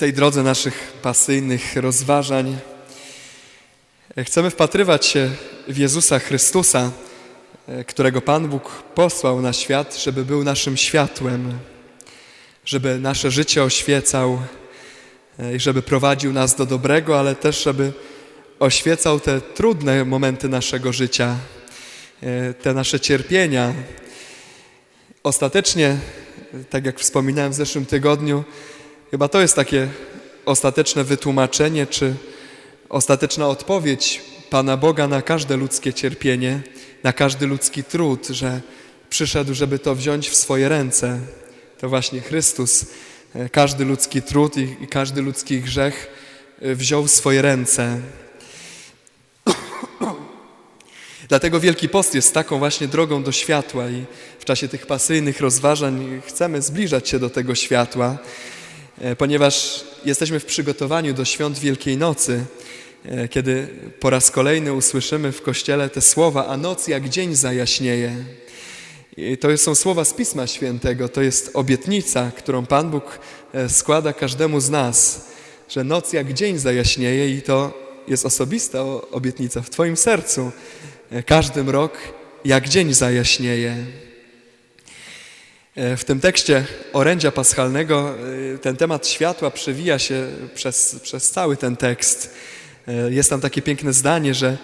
tej drodze naszych pasyjnych rozważań chcemy wpatrywać się w Jezusa Chrystusa, którego Pan Bóg posłał na świat, żeby był naszym światłem, żeby nasze życie oświecał i żeby prowadził nas do dobrego, ale też, żeby oświecał te trudne momenty naszego życia, te nasze cierpienia. Ostatecznie, tak jak wspominałem w zeszłym tygodniu, chyba to jest takie ostateczne wytłumaczenie, czy ostateczna odpowiedź Pana Boga na każde ludzkie cierpienie, na każdy ludzki trud, że przyszedł, żeby to wziąć w swoje ręce. To właśnie Chrystus każdy ludzki trud i, i każdy ludzki grzech wziął w swoje ręce. Dlatego Wielki Post jest taką właśnie drogą do światła i w czasie tych pasyjnych rozważań chcemy zbliżać się do tego światła, ponieważ jesteśmy w przygotowaniu do świąt Wielkiej Nocy, kiedy po raz kolejny usłyszymy w Kościele te słowa, a noc jak dzień zajaśnieje. I to są słowa z Pisma Świętego, to jest obietnica, którą Pan Bóg składa każdemu z nas, że noc jak dzień zajaśnieje i to jest osobista obietnica w Twoim sercu. Każdym rok jak dzień zajaśnieje. W tym tekście orędzia paschalnego ten temat światła przewija się przez, przez cały ten tekst. Jest tam takie piękne zdanie, że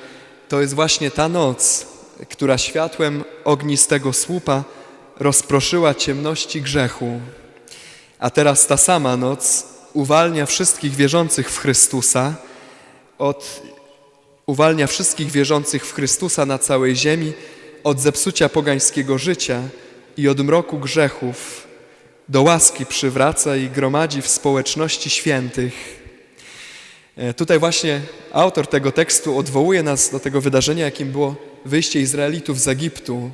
to jest właśnie ta noc, która światłem ognistego słupa rozproszyła ciemności grzechu. A teraz ta sama noc uwalnia wszystkich wierzących w Chrystusa od uwalnia wszystkich wierzących w Chrystusa na całej ziemi od zepsucia pogańskiego życia i od mroku grzechów. Do łaski przywraca i gromadzi w społeczności świętych. Tutaj właśnie autor tego tekstu odwołuje nas do tego wydarzenia, jakim było wyjście Izraelitów z Egiptu,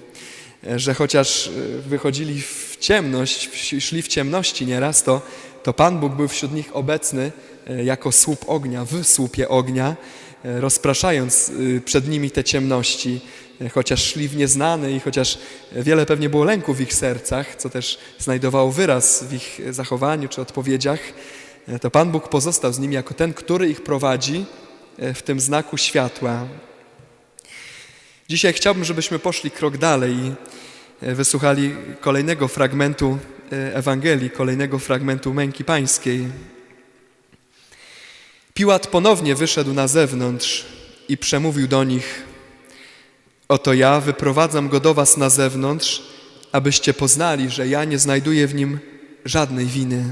że chociaż wychodzili w ciemność, szli w ciemności nieraz, to, to Pan Bóg był wśród nich obecny jako słup ognia, w słupie ognia, rozpraszając przed nimi te ciemności, chociaż szli w nieznany i chociaż wiele pewnie było lęku w ich sercach, co też znajdowało wyraz w ich zachowaniu czy odpowiedziach, to Pan Bóg pozostał z nimi jako ten, który ich prowadzi w tym znaku światła. Dzisiaj chciałbym, żebyśmy poszli krok dalej i wysłuchali kolejnego fragmentu Ewangelii, kolejnego fragmentu męki pańskiej. Piłat ponownie wyszedł na zewnątrz i przemówił do nich: Oto ja wyprowadzam go do was na zewnątrz, abyście poznali, że ja nie znajduję w nim żadnej winy.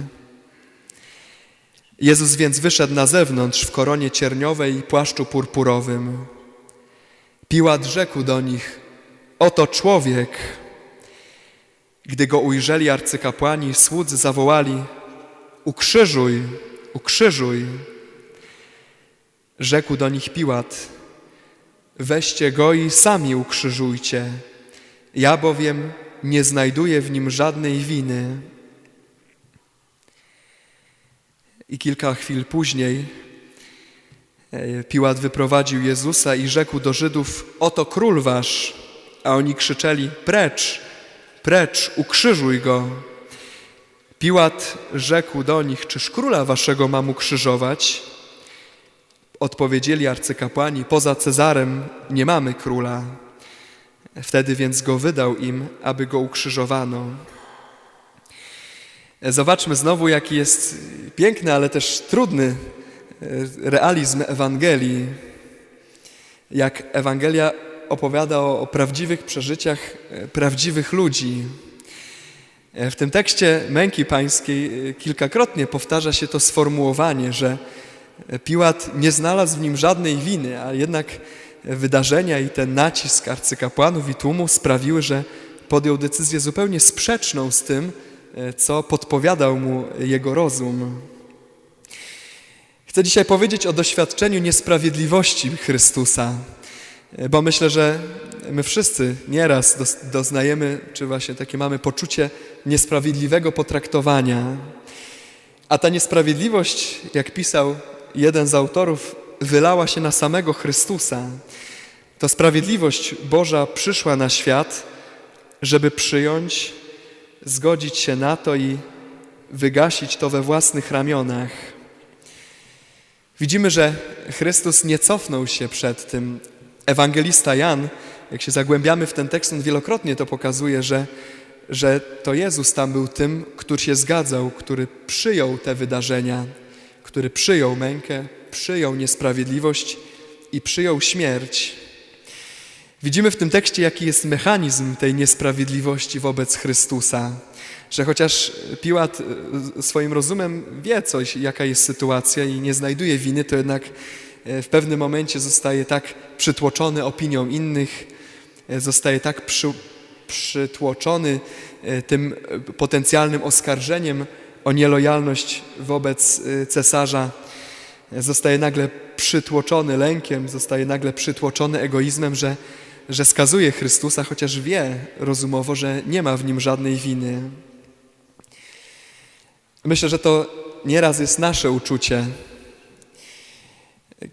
Jezus więc wyszedł na zewnątrz w koronie cierniowej i płaszczu purpurowym. Piłat rzekł do nich: Oto człowiek. Gdy go ujrzeli arcykapłani, słudzy zawołali: Ukrzyżuj, ukrzyżuj. Rzekł do nich Piłat: Weźcie go i sami ukrzyżujcie. Ja bowiem nie znajduję w nim żadnej winy. I kilka chwil później Piłat wyprowadził Jezusa i rzekł do Żydów: Oto król wasz. A oni krzyczeli: Precz, precz, ukrzyżuj go. Piłat rzekł do nich: Czyż króla waszego mam ukrzyżować? Odpowiedzieli arcykapłani: Poza Cezarem nie mamy króla. Wtedy więc go wydał im, aby go ukrzyżowano. Zobaczmy znowu, jaki jest piękny, ale też trudny realizm Ewangelii. Jak Ewangelia opowiada o, o prawdziwych przeżyciach prawdziwych ludzi. W tym tekście męki pańskiej kilkakrotnie powtarza się to sformułowanie, że Piłat nie znalazł w nim żadnej winy, a jednak wydarzenia i ten nacisk arcykapłanów i tłumu sprawiły, że podjął decyzję zupełnie sprzeczną z tym, co podpowiadał mu jego rozum. Chcę dzisiaj powiedzieć o doświadczeniu niesprawiedliwości Chrystusa, bo myślę, że my wszyscy nieraz doznajemy, czy właśnie takie mamy poczucie niesprawiedliwego potraktowania. A ta niesprawiedliwość, jak pisał jeden z autorów, wylała się na samego Chrystusa. To sprawiedliwość Boża przyszła na świat, żeby przyjąć, zgodzić się na to i wygasić to we własnych ramionach. Widzimy, że Chrystus nie cofnął się przed tym. Ewangelista Jan, jak się zagłębiamy w ten tekst, on wielokrotnie to pokazuje, że, że to Jezus tam był tym, który się zgadzał, który przyjął te wydarzenia, który przyjął mękę, przyjął niesprawiedliwość i przyjął śmierć. Widzimy w tym tekście, jaki jest mechanizm tej niesprawiedliwości wobec Chrystusa. Że chociaż Piłat e, swoim rozumem wie coś, jaka jest sytuacja i nie znajduje winy, to jednak e, w pewnym momencie zostaje tak przytłoczony opinią innych, e, zostaje tak przy, przytłoczony tym potencjalnym oskarżeniem o nielojalność wobec cesarza, zostaje nagle przytłoczony lękiem, zostaje nagle przytłoczony egoizmem, że, że skazuje Chrystusa, chociaż wie rozumowo, że nie ma w nim żadnej winy. Myślę, że to nieraz jest nasze uczucie.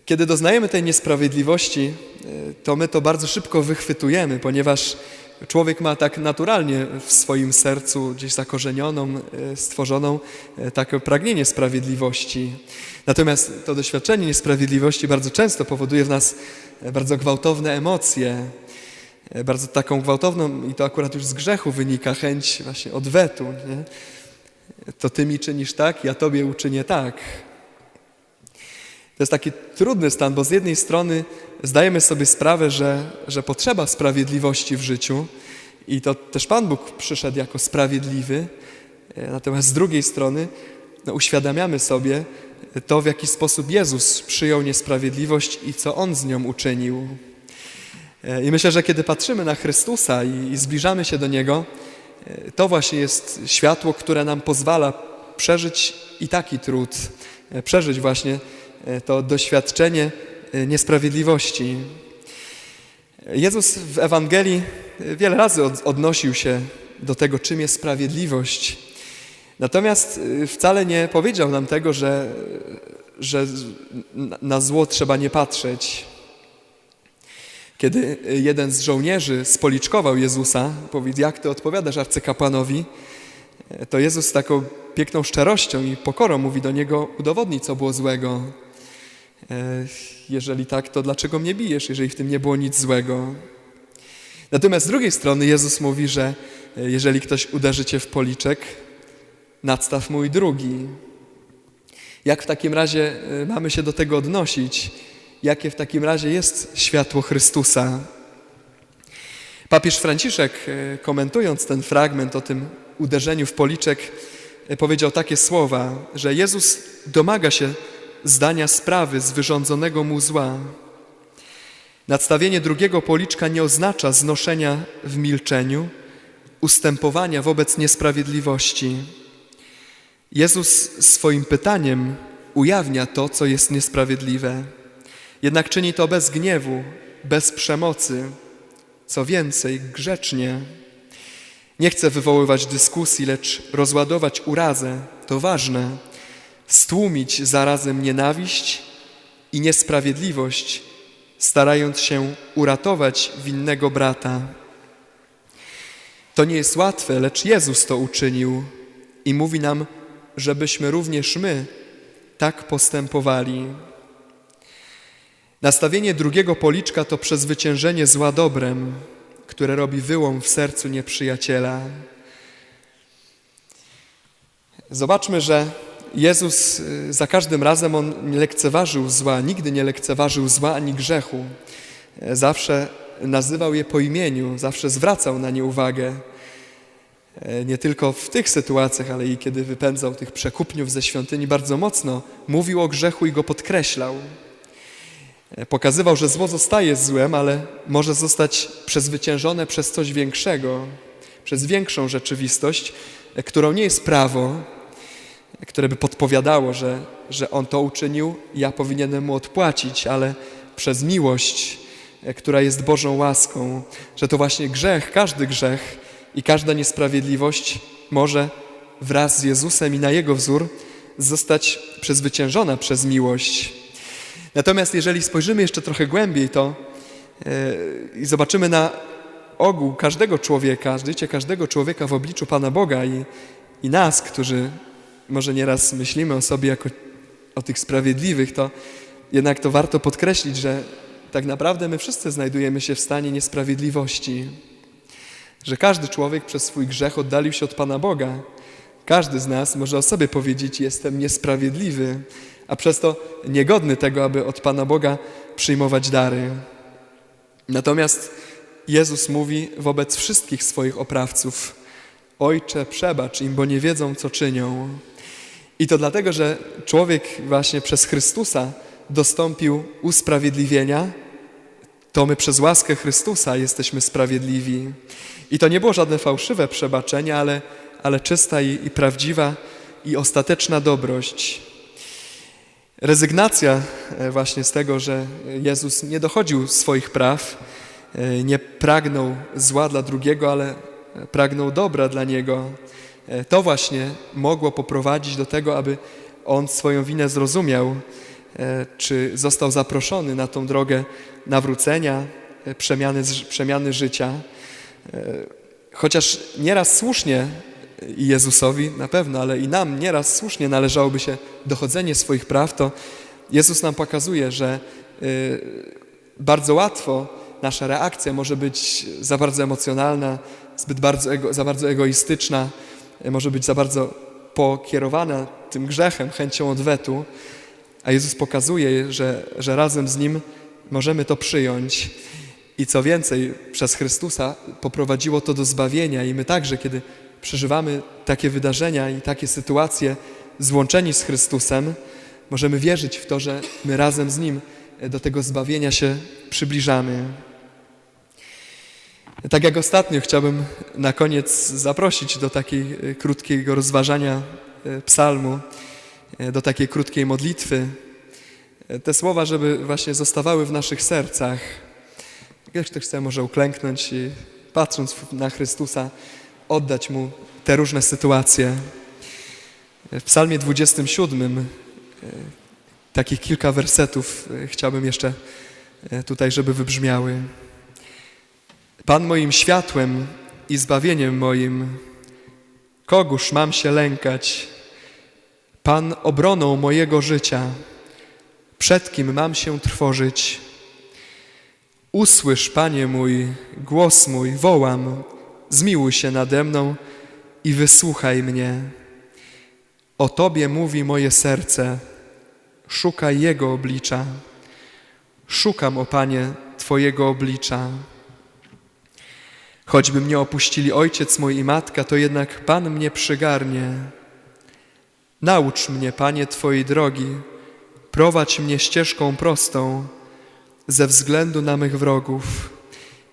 Kiedy doznajemy tej niesprawiedliwości, to my to bardzo szybko wychwytujemy, ponieważ człowiek ma tak naturalnie w swoim sercu gdzieś zakorzenioną, stworzoną takie pragnienie sprawiedliwości. Natomiast to doświadczenie niesprawiedliwości bardzo często powoduje w nas bardzo gwałtowne emocje, bardzo taką gwałtowną, i to akurat już z grzechu wynika, chęć właśnie odwetu. Nie? To ty mi czynisz tak, ja tobie uczynię tak. To jest taki trudny stan, bo z jednej strony zdajemy sobie sprawę, że, że potrzeba sprawiedliwości w życiu i to też Pan Bóg przyszedł jako sprawiedliwy, natomiast z drugiej strony no, uświadamiamy sobie to, w jaki sposób Jezus przyjął niesprawiedliwość i co On z nią uczynił. I myślę, że kiedy patrzymy na Chrystusa i, i zbliżamy się do Niego, to właśnie jest światło, które nam pozwala przeżyć i taki trud, przeżyć właśnie to doświadczenie niesprawiedliwości. Jezus w Ewangelii wiele razy odnosił się do tego, czym jest sprawiedliwość. Natomiast wcale nie powiedział nam tego, że, że na zło trzeba nie patrzeć. Kiedy jeden z żołnierzy spoliczkował Jezusa, powiedział, jak ty odpowiadasz arcykapłanowi, to Jezus z taką piękną szczerością i pokorą mówi do niego, udowodnij, co było złego. E, jeżeli tak, to dlaczego mnie bijesz, jeżeli w tym nie było nic złego? Natomiast z drugiej strony Jezus mówi, że e, jeżeli ktoś uderzy cię w policzek, nadstaw mój drugi. Jak w takim razie e, mamy się do tego odnosić? Jakie w takim razie jest światło Chrystusa? Papież Franciszek, komentując ten fragment o tym uderzeniu w policzek, powiedział takie słowa, że Jezus domaga się zdania sprawy z wyrządzonego mu zła. Nadstawienie drugiego policzka nie oznacza znoszenia w milczeniu, ustępowania wobec niesprawiedliwości. Jezus swoim pytaniem ujawnia to, co jest niesprawiedliwe. Jednak czyni to bez gniewu, bez przemocy, co więcej, grzecznie. Nie chce wywoływać dyskusji, lecz rozładować urazę. To ważne stłumić zarazem nienawiść i niesprawiedliwość, starając się uratować winnego brata. To nie jest łatwe, lecz Jezus to uczynił i mówi nam, żebyśmy również my tak postępowali. Nastawienie drugiego policzka to przezwyciężenie zła dobrem, które robi wyłom w sercu nieprzyjaciela. Zobaczmy, że Jezus y, za każdym razem On nie lekceważył zła, nigdy nie lekceważył zła ani grzechu. E, zawsze nazywał je po imieniu, zawsze zwracał na nie uwagę. E, nie tylko w tych sytuacjach, ale i kiedy wypędzał tych przekupniów ze świątyni, bardzo mocno mówił o grzechu i go podkreślał. E, pokazywał, że zło zostaje złem, ale może zostać przezwyciężone przez coś większego, przez większą rzeczywistość, którą nie jest prawo, które by podpowiadało, że, że On to uczynił, ja powinienem Mu odpłacić, ale przez miłość, e, która jest Bożą łaską, że to właśnie grzech, każdy grzech i każda niesprawiedliwość może wraz z Jezusem i na Jego wzór zostać przezwyciężona przez miłość. Natomiast jeżeli spojrzymy jeszcze trochę głębiej, to yy, i zobaczymy na ogół każdego człowieka, życie każdego człowieka w obliczu Pana Boga i, i nas, którzy może nieraz myślimy o sobie jako o tych sprawiedliwych, to jednak to warto podkreślić, że tak naprawdę my wszyscy znajdujemy się w stanie niesprawiedliwości. Że każdy człowiek przez swój grzech oddalił się od Pana Boga. Każdy z nas może o sobie powiedzieć: Jestem niesprawiedliwy, a przez to niegodny tego, aby od Pana Boga przyjmować dary. Natomiast Jezus mówi wobec wszystkich swoich oprawców: Ojcze, przebacz im, bo nie wiedzą, co czynią. I to dlatego, że człowiek właśnie przez Chrystusa dostąpił usprawiedliwienia, to my przez łaskę Chrystusa jesteśmy sprawiedliwi. I to nie było żadne fałszywe przebaczenie, ale, ale czysta i, i prawdziwa i ostateczna dobrość. Rezygnacja e, właśnie z tego, że Jezus nie dochodził swoich praw, e, nie pragnął zła dla drugiego, ale pragnął dobra dla niego. E, To właśnie mogło poprowadzić do tego, aby on swoją winę zrozumiał, e, czy został zaproszony na tą drogę nawrócenia, e, przemiany, przemiany życia. Chociaż nieraz słusznie i Jezusowi na pewno, ale i nam nieraz słusznie należałoby się dochodzenie swoich praw, to Jezus nam pokazuje, że bardzo łatwo nasza reakcja może być za bardzo emocjonalna, zbyt bardzo za bardzo egoistyczna, może być za bardzo pokierowana tym grzechem, chęcią odwetu, a Jezus pokazuje, że, że razem z Nim możemy to przyjąć. I co więcej, przez Chrystusa poprowadziło to do zbawienia i my także, kiedy przeżywamy takie wydarzenia i takie sytuacje złączeni z Chrystusem, możemy wierzyć w to, że my razem z Nim do tego zbawienia się przybliżamy. Tak jak ostatnio chciałbym na koniec zaprosić do takiej e, krótkiego rozważania e, psalmu, e, do takiej krótkiej modlitwy. Te słowa, żeby właśnie zostawały w naszych sercach. Ktoś chce może uklęknąć i patrząc na Chrystusa, oddać Mu te różne sytuacje. W psalmie 27 e, takich kilka wersetów chciałbym jeszcze tutaj, żeby wybrzmiały. Pan moim światłem i zbawieniem moim, kogóż mam się lękać? Pan obroną mojego życia, przed kim mam się trwożyć? Usłysz, Panie mój, głos mój, wołam, zmiłuj się nade mną i wysłuchaj mnie. O Tobie mówi moje serce, szukaj Jego oblicza. Szukam, o Panie, Twojego oblicza. Choćby mnie opuścili ojciec mój i matka, to jednak Pan mnie przygarnie. Naucz mnie, Panie, Twojej drogi, prowadź mnie ścieżką prostą, ze względu na mych wrogów.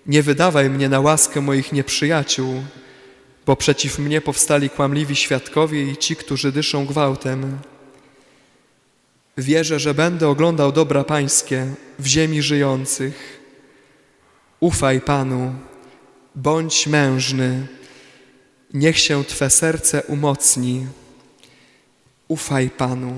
Nie wydawaj mnie na łaskę moich nieprzyjaciół, bo przeciw mnie powstali kłamliwi świadkowie i ci, którzy dyszą gwałtem. Wierzę, że będę oglądał dobra Pańskie w ziemi żyjących. Ufaj Panu, bądź mężny, niech się Twe serce umocni. Ufaj Panu.